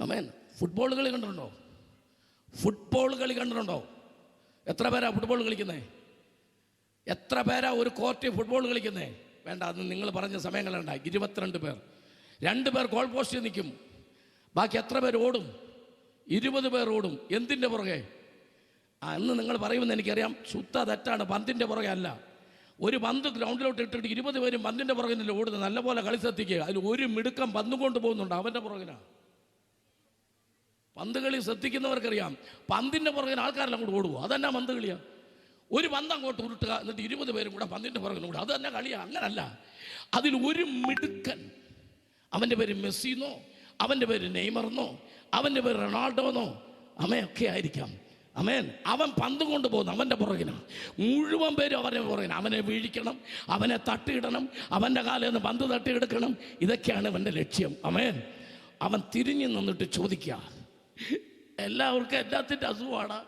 അമേൻ football കളി കണ്ടിട്ടുണ്ടോ? Football കളി കണ്ടിട്ടുണ്ടോ? എത്ര പേരാ ഫുട്ബോൾ കളിക്കുന്നേ? എത്ര പേരാ ഒരു കോർട്ടിൽ ഫുട്ബോൾ കളിക്കുന്നേ? വേണ്ട അന്ന് നിങ്ങൾ പറഞ്ഞ സമയങ്ങളുണ്ട ഇരുപത്തിരണ്ട് പേർ. രണ്ട് പേർ ഗോൾ പോസ്റ്റിൽ നിൽക്കും. ബാക്കി എത്ര പേർ ഓടും? ഇരുപത് പേർ ഓടും. എന്തിന്റെ പുറകെ? ആ അന്ന് നിങ്ങൾ പറയുമെന്ന് എനിക്കറിയാം. ശുദ്ധ തെറ്റാണ് പന്തിന്റെ പുറകെ അല്ല. ഒരു പന്ത് ഗ്രൗണ്ടിലോട്ട് ഇട്ടിട്ട് ഇരുപത് പേരും പന്തിന്റെ പുറകെ നിന്നില്ല ഓടുന്നത് നല്ലപോലെ കളി ശ്രദ്ധിക്കുക. അതിൽ ഒരു മിടുക്കം പന്തും കൊണ്ട് പോകുന്നുണ്ട് അവന്റെ പുറകിനാണ് പന്ത് കളി ശ്രദ്ധിക്കുന്നവർക്കറിയാം. പന്തിന്റെ പുറകിൽ ആൾക്കാരെല്ലാം കൂടെ ഓടുക അതന്നെ പന്ത് കളിയാ. ഒരു പന്ത് അങ്ങോട്ട് ഉരുട്ടുക എന്നിട്ട് ഇരുപത് പേരും കൂടെ പന്തിന്റെ പുറകിൽ കൂടെ അത് തന്നെ കളിയാണ് അങ്ങനല്ല. അതിൽ ഒരു മിടുക്കൻ അവന്റെ പേര് മെസ്സിന്നോ അവന്റെ പേര് നെയ്മർന്നോ അവന്റെ പേര് റൊണാൾഡോന്നോ അമ്മയൊക്കെ ആയിരിക്കാം. അമേൻ അവൻ പന്ത് കൊണ്ടുപോകുന്നു അവന്റെ പുറകിനാണ് മുഴുവൻ പേരും അവന്റെ പുറകിന്. അവനെ വീഴിക്കണം അവനെ തട്ടിയിടണം അവന്റെ കാലിൽ നിന്ന് പന്ത് തട്ടിയെടുക്കണം. ഇതൊക്കെയാണ് അവന്റെ ലക്ഷ്യം. അമേൻ അവൻ തിരിഞ്ഞു നിന്നിട്ട് ചോദിക്കുക എല്ലാവർക്കും എല്ലാത്തിന്റെ അസുഖമാണ്.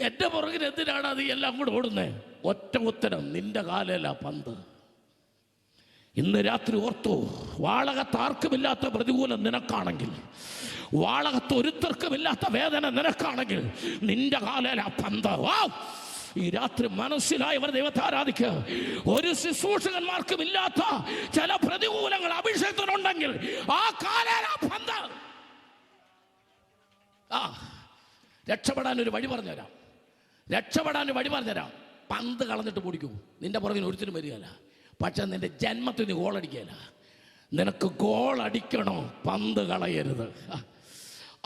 എന്റെ പുറകിന് എന്തിനാണ് അത് എല്ലാം കൂടെ ഓടുന്നത് ഒറ്റ ഉത്തരം നിന്റെ കാലല്ല പന്ത്. ഇന്ന് രാത്രി ഓർത്തു വാളകത്ത് ആർക്കുമില്ലാത്ത പ്രതികൂലം നിനക്കാണെങ്കിൽ വാളകത്ത് ഒരുത്തർക്കുമില്ലാത്ത വേദന നിനക്കാണെങ്കിൽ നിന്റെ കാലല പന്ത്. വാ! ഈ രാത്രി മനസ്സിലായവർ ദൈവത്തെ ആരാധിക്കുക ഒരു ശുശ്രൂഷകന്മാർക്കും ഇല്ലാത്ത ചില പ്രതികൂലങ്ങൾ അഭിഷേകത്തിനുണ്ടെങ്കിൽ ആ കാലേല പന്ത് ആ രക്ഷപ്പെടാൻ ഒരു വഴി പറഞ്ഞുതരാം. രക്ഷപ്പെടാൻ ഒരു വഴി പറഞ്ഞുതരാം. പന്ത് കളഞ്ഞിട്ട് പൊടിക്കൂ നിന്റെ പുറകിന് ഒരുത്തിനും വരികയില്ല. പക്ഷെ നിന്റെ ജന്മത്തിന് അടിക്കുകയില്ല നിനക്ക് ഗോൾ അടിക്കണോ പന്ത് കളയരുത്.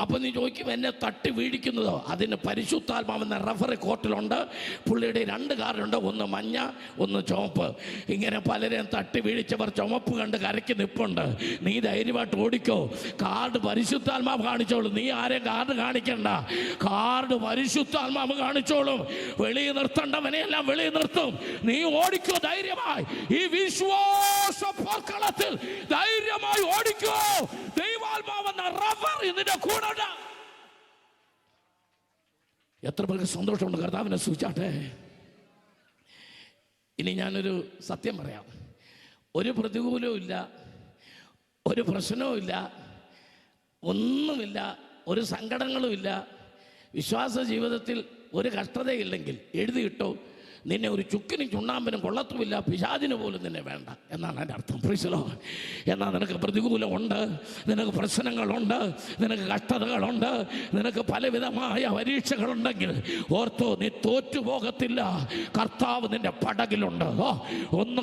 അപ്പം നീ ചോദിക്കും എന്നെ തട്ടി വീടിക്കുന്നതോ? അതിന് പരിശുദ്ധാത്മാവെന്ന റഫറി കോർട്ടിലുണ്ട്. പുള്ളിയുടെ രണ്ട് കാർഡുണ്ട് ഒന്ന് മഞ്ഞ ഒന്ന് ചുവപ്പ്. ഇങ്ങനെ പലരെയും തട്ടി വീഴിച്ചവർ ചുമപ്പ് കണ്ട് കരയ്ക്ക് നിപ്പുണ്ട്. നീ ധൈര്യമായിട്ട് ഓടിക്കോ. കാർഡ് പരിശുദ്ധാത്മാവ് കാണിച്ചോളൂ. നീ ആരെയും കാർഡ് കാണിക്കണ്ട. കാർഡ് പരിശുദ്ധാത്മാവ് കാണിച്ചോളും. വെളിയിൽ നിർത്തണ്ടവനെയെല്ലാം വെളിയിൽ നിർത്തും. നീ ഓടിക്കോ ധൈര്യമായി. ഈ വിശ്വാസ ധൈര്യമായി ഓടിക്കോ. ഇതിന്റെ കൂടെ എത്ര പേർക്ക് സന്തോഷമുണ്ട് കർത്താവിനെ സൂചിച്ചാട്ടെ ഇനി ഞാനൊരു സത്യം പറയാം. ഒരു പ്രതികൂലവും ഇല്ല ഒരു പ്രശ്നവും ഇല്ല ഒന്നുമില്ല ഒരു സങ്കടങ്ങളുമില്ല വിശ്വാസ ജീവിതത്തിൽ ഒരു കഷ്ടതയില്ലെങ്കിൽ എഴുതിയിട്ടോ നിന്നെ ഒരു ചുക്കിനും ചുണ്ണാമ്പിനും കൊള്ളത്തുമില്ല പിശാദിന് പോലും നിന്നെ വേണ്ട എന്നാണ് എന്റെ അർത്ഥം. പ്രീശലോ എന്നാൽ നിനക്ക് പ്രതികൂലമുണ്ട് നിനക്ക് പ്രശ്നങ്ങളുണ്ട് നിനക്ക് കഷ്ടതകളുണ്ട് നിനക്ക് പലവിധമായ പരീക്ഷകളുണ്ടെങ്കിൽ ഓർത്തോ നീ തോറ്റുപോകത്തില്ല. കർത്താവ് നിന്റെ പടകിലുണ്ട്. ഒന്ന്